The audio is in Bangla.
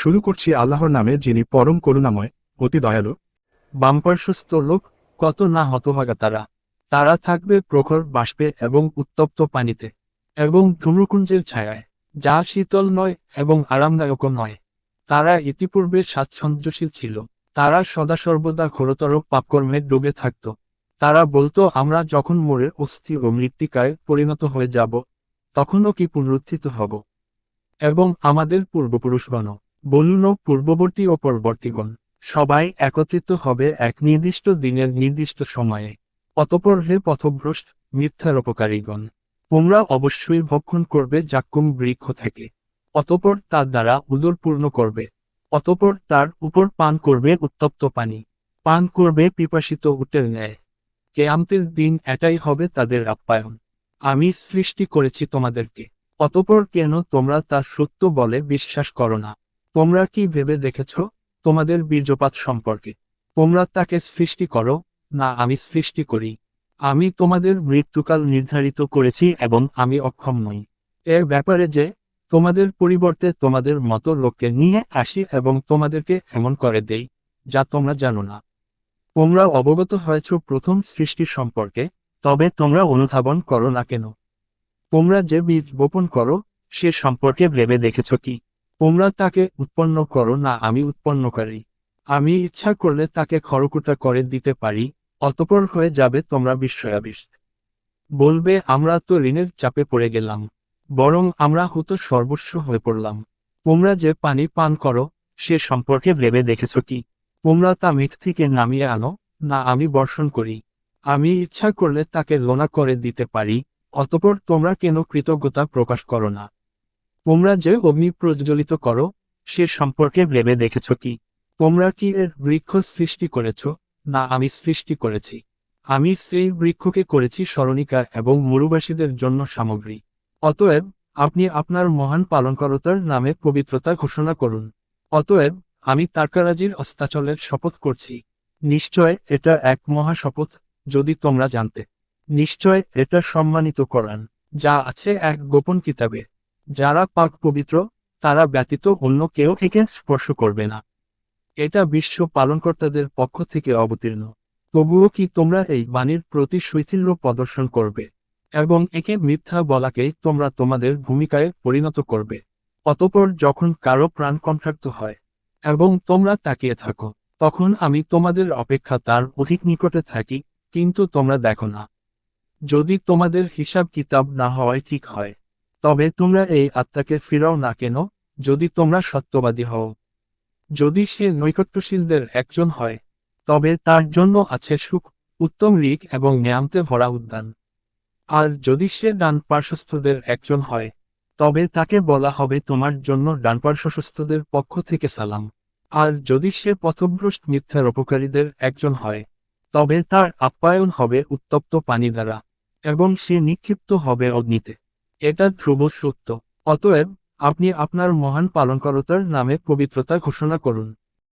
শুরু করছি আল্লাহর নামে যিনি পরম করুণাময়, অতি দয়ালু। বাম্পারসুস্থ লোক, কত না হতভাগা তারা। তারা থাকবে প্রখর বাষ্পে এবং উত্তপ্ত পানিতে, এবং ধূম্রকুঞ্জের ছায়ায়, যা শীতল নয় এবং আরামদায়কও নয়। তারা ইতিপূর্বে স্বাচ্ছন্দ্যশীল ছিল। তারা সদা সর্বদা ঘোরতর পাপকর্মে ডুবে থাকত। তারা বলতো, আমরা যখন মোড়ের অস্থি ও মৃত্তিকায় পরিণত হয়ে যাব, তখনও কি পুনরুত্থিত হব? এবং আমাদের পূর্বপুরুষগণ বলুন ও পূর্ববর্তী ও পরবর্তীগণ, সবাই একত্রিত হবে এক নির্দিষ্ট দিনের নির্দিষ্ট সময়ে। অতপর হে পথভ্রষ্ট, মিথ্যার উপকারীগণ, তোমরা অবশ্যই ভক্ষণ করবে জাক্কুম বৃক্ষ থেকে। অতপর তার দ্বারা উদর পূর্ণ করবে। অতপর তার উপর পান করবে উত্তপ্ত পানি। পান করবে পিপাসিত উটের ন্যায়। কেয়ামতের দিন এটাই হবে তাদের আপ্যায়ন। আমি সৃষ্টি করেছি তোমাদেরকে। অতপর কেন তোমরা তার সত্য বলে বিশ্বাস করো না? তোমরা কি ভেবে দেখেছ তোমাদের বীর্যপাত সম্পর্কে? তোমরা তাকে সৃষ্টি করো, না আমি সৃষ্টি করি। আমি তোমাদের মৃত্যুকাল নির্ধারিত করেছি এবং আমি অক্ষম নই। এর ব্যাপারে যে, তোমাদের পরিবর্তে তোমাদের মতো লোককে নিয়ে আসি এবং তোমাদেরকে এমন করে দেই, যা তোমরা জানো না। তোমরা অবগত হয়েছ প্রথম সৃষ্টি সম্পর্কে, তবে তোমরা অনুধাবন করো না কেন? তোমরা যে বীজ বপন করো, সে সম্পর্কে ভেবে দেখেছ কি? তোমরা তাকে উৎপন্ন করো না, আমি উৎপন্নকারী আমি ইচ্ছা করলে তাকে খড়কুটা করে দিতে পারি, অতপর হয়ে যাবে তোমরা বিস্ময়াবিষ্ট। বলবে, আমরা তো ঋণের চাপে পড়ে গেলাম, বরং আমরা হতো সর্বস্ব হয়ে পড়লাম। তোমরা যে পানি পান করো, সে সম্পর্কে ভেবে দেখেছ কি? তোমরা তা মিথ থেকে নামিয়ে আনো, না আমি বর্ষণ করি। আমি ইচ্ছা করলে তাকে লোনা করে দিতে পারি, অতপর তোমরা কেন কৃতজ্ঞতা প্রকাশ করো না? তোমরা যে অগ্নি প্রজ্বলিত করো, সে সম্পর্কে ভেবে দেখেছ কি? তোমরা কি এর বৃক্ষ সৃষ্টি করেছ? না, আমি সৃষ্টি করেছি। আমি সেই বৃক্ষকে করেছি স্মরণিকা এবং মরুবাসীদের জন্য সামগ্রী। অতএব, আপনি আপনার মহান পালনকরতার নামে পবিত্রতা ঘোষণা করুন। অতএব, আমি তারকারাজির অস্তাচলের শপথ করছি। নিশ্চয় এটা এক মহা শপথ, যদি তোমরা জানতে। নিশ্চয় এটা সম্মানিত করান। যা আছে এক গোপন কিতাবে। যারা পাক পবিত্র, তারা ব্যতীত অন্য কেউ একে স্পর্শ করবে না। এটা বিশ্ব পালনকর্তাদের পক্ষ থেকে অবতীর্ণ। তবুও কি তোমরা এই বাণীর প্রতি শৈথিল্য প্রদর্শন করবে? এবং একে মিথ্যা বলাকেই তোমরা তোমাদের ভূমিকায় পরিণত করবে। অতপর যখন কারও প্রাণ কন্ট্রাক্ত হয়, এবং তোমরা তাকিয়ে থাকো, তখন আমি তোমাদের অপেক্ষা তার অধিক নিকটে থাকি, কিন্তু তোমরা দেখো না। যদি তোমাদের হিসাব কিতাব না হওয়াই ঠিক হয় তবে তোমরা এই আত্মাকে ফিরাও না কেন, যদি তোমরা সত্যবাদী হও। যদি সে নৈকট্যশীলদের একজন হয়, তবে তার জন্য আছে সুখ, উত্তম ঋক এবং ন্যায়ামতে ভরা উদ্যান। আর যদি সে ডান পার্শ্বস্থদের একজন হয়, তবে তাকে বলা হবে তোমার জন্য ডান পার্শ্বস্থদের পক্ষ থেকে সালাম। আর যদি সে পথভ্রষ্ট মিথ্যার উপকারীদের একজন হয়, তবে তার আপ্যায়ন হবে উত্তপ্ত পানি দ্বারা, এবং সে নিক্ষিপ্ত হবে অগ্নিতে। এটা ধ্রুব সত্য। অতএব আপনি আপনার মহান পালনকরতার নামে পবিত্রতা ঘোষণা করুন।